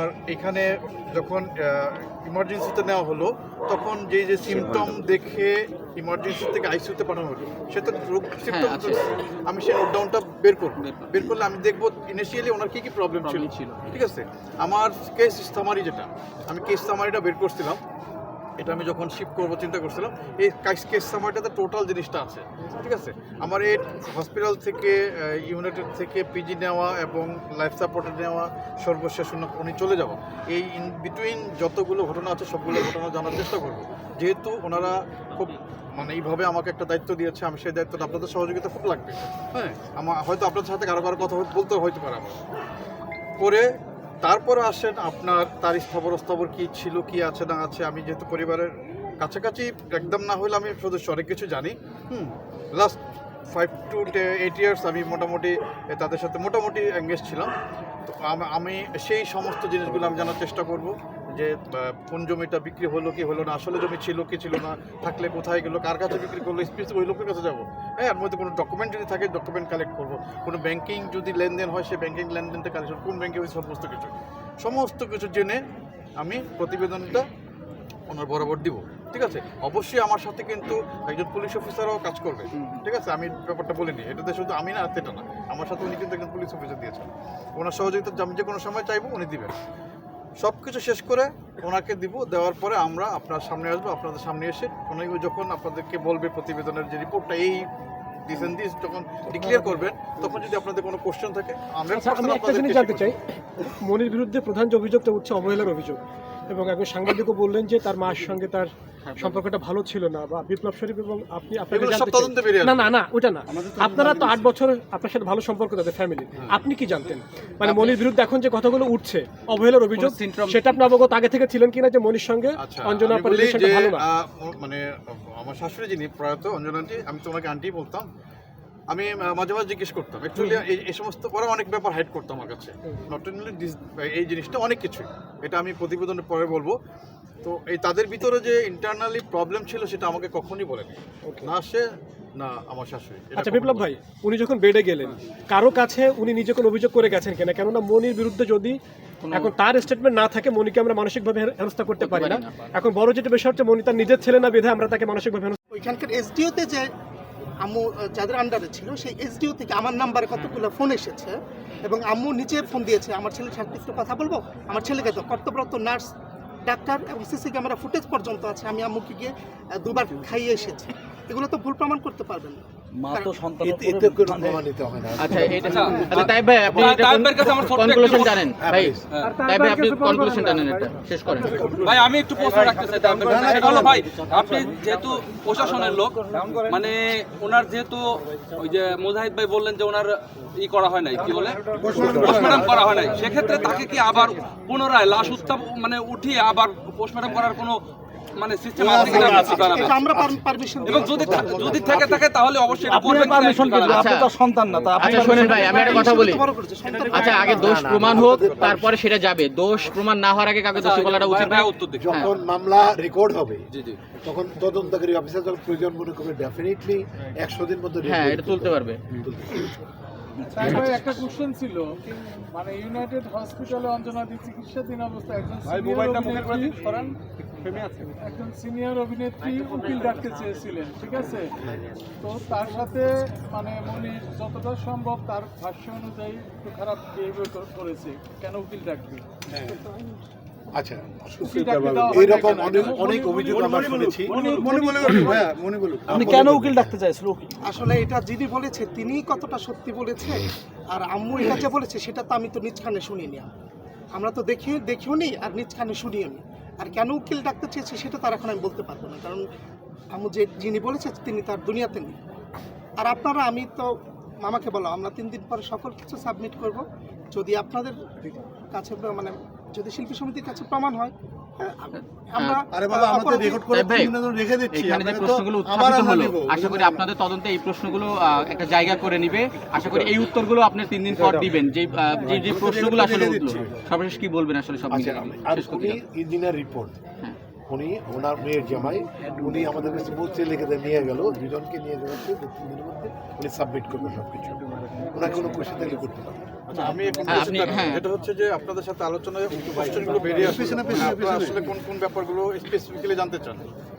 আর এখানে যখন ইমার্জেন্সিতে নেওয়া হলো তখন যে যে সিমটম দেখে ইমার্জেন্সি থেকে আইসিউতে পাঠানো হলো সেটা রোগ সিমটম আছে। আমি সেই নোটডাউনটা বের করব। বের করলে আমি দেখব ইনিশিয়ালি ওনার কী কী প্রবলেম ছিল। ঠিক আছে? আমার কেস ইস্তামারি যেটা আমি কেস ইস্তামারিটা বের করছিলাম। এটা আমি যখন শিফট করব, চিন্তা করছিলাম, এই কেস সামারিটাতে টোটাল জিনিসটা আছে, ঠিক আছে? আমার এই হসপিটাল থেকে ইউনাইটেড থেকে পিজি নেওয়া এবং লাইফ সাপোর্টে নেওয়া সর্বশেষ উনি- চলে যাব এই ইন বিটুইন যতগুলো ঘটনা আছে, সবগুলো ঘটনা জানার চেষ্টা করব। যেহেতু ওনারা খুব মানে এইভাবে আমাকে একটা দায়িত্ব দিয়েছে, আমি সেই দায়িত্বটা আপনাদের সহযোগিতা খুব লাগবে। হ্যাঁ আমার হয়তো আপনাদের সাথে কারও কারও কথা বলতে হইতে পারে আমার। করে তারপরে আসেন আপনার, তার স্থাবর স্থাবর কী ছিল, কি আছে না আছে, আমি যেহেতু পরিবারের কাছাকাছি, একদম না হলে আমি সদস্য অনেক কিছু জানি। হুম last five to eight years আমি মোটামুটি তাদের সাথে মোটামুটি এঙ্গেজ ছিলাম। তো আমি সেই সমস্ত জিনিসগুলো আমি জানার চেষ্টা করব। যে কোন জমিটা বিক্রি হলো কি হলো না আসলে জমি ছিল কি ছিল না থাকলে কোথায় গেলো কার কাছে বিক্রি করল স্পেসিফিক ওই লোকের কাছে যাব। হ্যাঁ এর মধ্যে কোনো ডকুমেন্ট যদি থাকে ডকুমেন্ট কালেক্ট করব। কোনো ব্যাঙ্কিং যদি লেনদেন হয় সেই ব্যাঙ্কিং লেনদেনটা কালেকশন কোন ব্যাঙ্কে হয়েছে সমস্ত কিছু। সমস্ত কিছু জেনে আমি প্রতিবেদনটা ওনার বরাবর দিব। ঠিক আছে? অবশ্যই আমার সাথে কিন্তু একজন পুলিশ অফিসারও কাজ করবে। ঠিক আছে? আমি ব্যাপারটা বলিনি এটাতে শুধু আমি না সেটা না। আমার সাথে উনি কিন্তু একজন পুলিশ অফিসার দিয়েছেন। ওনার সহযোগিতা আমি যে কোনো সময় চাইব উনি দিবেন। সব কিছু শেষ করে ওনাকে দিব দেওয়ার পরে আমরা আপনার সামনে আসব আপনাদের সামনে এসে উনি যখন আপনাদেরকে বলবে প্রতিবেদনের যে রিপোর্টটা এই দিস দিস যখন ডিক্লেয়ার করবেন তখন যদি আপনাদের কোনো কোশ্চেন থাকে আমরা আচ্ছা একটা জিনিস জানতে চাই। মনির বিরুদ্ধে প্রধান যে অভিযোগটা উঠছে অবহেলার অভিযোগ। এবং একজন সাংবাদিকও বললেন যে তার মার সঙ্গে তার সম্পর্কটা ভালো ছিল না। বা বিপ্লব শরীফ এবং আপনি না না না ওটা না। আপনারা তো আট বছর আপনার সাথে ভালো সম্পর্ক তাদের ফ্যামিলি আপনি কি জানতেন? মানে মনির বিরুদ্ধে এখন যে কথাগুলো উঠছে অবহেলার অভিযোগ সেটা আপনি অবগত আগে থেকে ছিলেন কিনা যে মনির সঙ্গে আচ্ছা অঞ্জনা ভালো না? মানে আমার শাশুড়ি যিনি প্রয়াত অঞ্জনা আন্টি আমি তো ওনাকে আন্টি বলতাম। আমি মাঝে মাঝে জিজ্ঞেস করতাম। অ্যাকচুয়ালি এই এই সমস্ত ওরা অনেক ব্যাপার হাইড করতো আমার কাছে। নট অনলি এই জিনিসটা অনেক কিছুই। এটা আমি প্রতিবেদনের পরে বলব। তো এই তাদের ভিতরে যে ইন্টারনালি প্রবলেম ছিল সেটা আমাকে কখনই বলেনি। না সে না আমার শাশুড়ি। আচ্ছা বিপ্লব ভাই উনি যখন বেডে গেলেন কারও কাছে উনি নিজে কোনো অভিযোগ করে গেছেন কিনা? কেননা মনির বিরুদ্ধে যদি এখন তার স্টেটমেন্ট না থাকে মনিকে আমরা মানসিকভাবে হেনস্থা করতে পারি না। এখন বড় যেটা বিষয় হচ্ছে মনি তার নিজের ছেলে না বিধে আমরা তাকে মানসিকভাবে ওইখানকার এসডিওতে যে আম্মু যাদের আন্ডারে ছিল, সেই এসডিও থেকে আমার নাম্বারে কতগুলো ফোন এসেছে এবং আম্মু নিজে ফোন দিয়েছে, আমার ছেলের সাথে একটু কথা বলব? আমার ছেলেকে তো কর্তব্যরত নার্স ডাক্তার এবং সিসি ক্যামেরা ফুটেজ পর্যন্ত আছে, আমি আম্মুকে গিয়ে দুবার খাইয়ে এসেছি। এগুলো তো ভুল প্রমাণ করতে পারবেন না। মা তো সন্তান এতে এতে কোনো প্রমাণিত হয় না আচ্ছা এটা আচ্ছা তাই ভাই আপনি এটা কাছে আমার ছোট্ট কনক্লুশন জানেন ভাই তাই ভাই আপনি কনক্লুশন জানেন এটা শেষ করেন ভাই আমি একটু প্রশ্ন রাখতে চাই আপনার সেটা হলো ভাই আপনি যেহেতু প্রশাসনের লোক মানে ওনার যেহেতু ওই যে মুজাহিদ ভাই বললেন যে ওনার ই করা হয় নাই কি বলে পোস্টমর্টম করা হয় নাই সেক্ষেত্রে তাকে কি আবার পুনরায় লাশ উত্তাপ মানে উঠিয়ে আবার পোস্টমর্টম করার কোনো মানে সিস্টেম আছে কিনা আপনি জানাবেন। এটা আমরা পারমিশন এবং যদি যদি থেকে থাকে তাহলে অবশ্যই এটা করবেন পারমিশন একটু আপনি তো সন্তান না তা আপনি আচ্ছা শোনেন ভাই আমি একটা কথা বলি। আচ্ছা আগে দোষ প্রমাণ হোক তারপরে সেটা যাবে। দোষ প্রমাণ না হওয়ার আগে কাকে দোষী বলাটা উচিত না উত্তর দিন যখন মামলা রেকর্ড হবে জি জি। তখন তদন্তকারী অফিসার যখন প্রয়োজন মনে করবে ডেফিনেটলি একশো দিন মধ্যে হ্যাঁ এটা তুলতে পারবে। একটা কোশ্চেন ছিল মানে ইউনাইটেড হসপিটালে অঞ্জনাদি চিকিৎসাধীন অবস্থায় একজন অভিনেত্রী একজন সিনিয়র অভিনেত্রী উকিল ডাকতে চেয়েছিলেন ঠিক আছে? তো তার সাথে মানে মনির যতটা সম্ভব তার ভাষ্য অনুযায়ী একটু খারাপ বিহেভিয়ার করেছে। কেন উকিল ডাকবে? আচ্ছা হয় না এইরকম অনেক অনেক অভিযোগ আমরা শুনেছি। আপনি কেন উকিল ডাকতে চাইছিল আসলে এটা যিনি বলেছে তিনিই কতটা সত্যি বলেছে। আর আম্মু এটা যে বলেছে সেটা তো আমি তো নিজ কানে শুনিনি। আমরা তো দেখি দেখিও নি আর নিজ কানে শুনিও নি আর কেন উকিল ডাকতে চেয়েছে সেটা তার এখন আমি বলতে পারব না, কারণ আমি যে যিনি বলেছে তিনি তার দুনিয়াতে নেই। আর আপনারা, আমি তো মামাকে বলো আমরা তিন দিন পরে সকল কিছু সাবমিট করব। যদি আপনাদের কাছে মানে যদি শিল্পী সমিতির কাছে প্রমাণ হয় আশা করি আপনাদের তদন্তে এই প্রশ্নগুলো একটা জায়গা করে নিবে। আশা করি এই উত্তরগুলো আপনি তিন দিন পর দিবেন। যে যে প্রশ্নগুলো আসলে সর্বশেষ কি বলবেন আসলে সব আচ্ছা। Engineer report. হ্যাঁ। উনি ওনার মেয়ের জামাই। উনি আমাদের কাছে বলছে লিখে দিয়ে নিয়ে গেল। দুজনকে নিয়ে গেল তিন দিনের মধ্যে। উনি সাবমিট করবে সব কিছু ওনাকে কোনো কোশ্চেন থাকলে করতে পারবে আচ্ছা, আমি এখন হ্যাঁ, আপনি- হচ্ছে যে আপনাদের সাথে আলোচনায় কোশ্চেনগুলো বেরিয়ে আসছে আপনারা আসলে কোন কোন ব্যাপারগুলো স্পেসিফিক্যালি জানতে চান?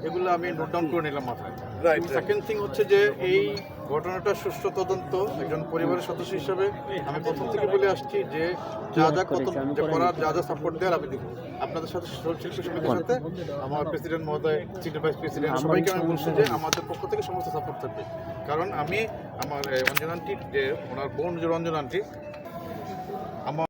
এগুলো আমি নোট ডাউন করে নিলাম মাথায়। সেকেন্ড থিং হচ্ছে যে এই ঘটনাটা সুষ্ঠু তদন্ত একজন পরিবারের সদস্য হিসেবে আমি প্রথম থেকে বলে আসছি যে যা যা কত যে করার যা যা সাপোর্ট দেওয়ার আমি দিব। আপনাদের সাথে শিল্পী সমিতির সাথে আমার প্রেসিডেন্ট মহোদয় সিনিয়র ভাইস প্রেসিডেন্ট সবাইকে আমি বলছি যে আমাদের পক্ষ থেকে সমস্ত সাপোর্ট থাকবে। কারণ আমি আমার রঞ্জন আন্টি যে ওনার বোন যে রঞ্জন আন্টি আমার